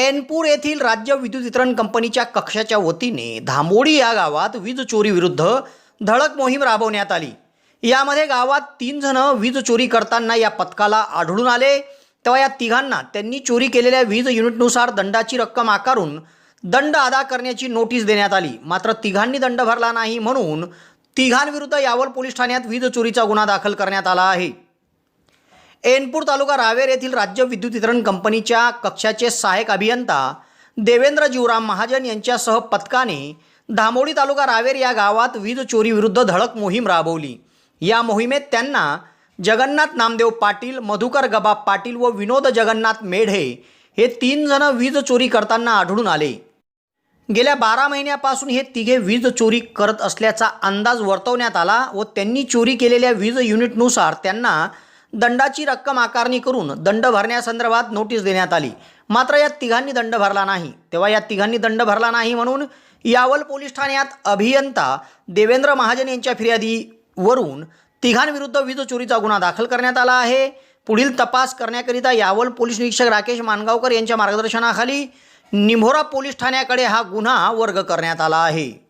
एनपूर येथील राज्य विद्युत वितरण कंपनीच्या कक्षाच्या वतीने धामोडी या गावात वीज चोरी विरुद्ध धडक मोहीम राबवण्यात आली. यामध्ये गावात तीन जण वीज चोरी करताना या पथकाला आढळून आले. तेव्हा या तिघांना त्यांनी चोरी केलेल्या वीज युनिटनुसार दंडाची रक्कम आकारून दंड अदा करण्याची नोटीस देण्यात आली. मात्र तिघांनी दंड भरला नाही म्हणून तिघांविरुद्ध यावल पोलीस ठाण्यात वीज चोरीचा गुन्हा दाखल करण्यात आला आहे. एनपूर तालुका रावेर येथील राज्य विद्युत वितरण कंपनीच्या कक्षाचे सहाय्यक अभियंता देवेंद्र जीवराम महाजन यांच्यासह पथकाने धामोडी तालुका रावेर या गावात वीज चोरी विरुद्ध धडक मोहीम राबवली. या मोहिमेत त्यांना जगन्नाथ नामदेव पाटील मधुकर गबा पाटील व विनोद जगन्नाथ मेढे हे तीन जण वीज चोरी करताना आढळून आले. गेल्या बारा महिन्यापासून हे तिघे वीज चोरी करत असल्याचा अंदाज वर्तवण्यात आला व त्यांनी चोरी केलेल्या वीज युनिटनुसार त्यांना दंडाची रक्कम आकारणी करून दंड भरण्यासंदर्भात नोटीस देण्यात आली. मात्र या तिघांनी दंड भरला नाही. तेव्हा या तिघांनी दंड भरला नाही म्हणून यावल पोलीस ठाण्यात अभियंता देवेंद्र महाजन यांच्या फिर्यादीवरून तिघांविरुद्ध वीज चोरीचा गुन्हा दाखल करण्यात आला आहे. पुढील तपास करण्याकरिता यावल पोलीस निरीक्षक राकेश मानगावकर यांच्या मार्गदर्शनाखाली निंभोरा पोलीस ठाण्याकडे हा गुन्हा वर्ग करण्यात आला आहे.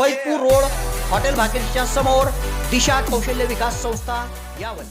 फैजपूर रोड हॉटेल भाग्यश्रीच्या समोर दिशा कौशल्य विकास संस्था यावल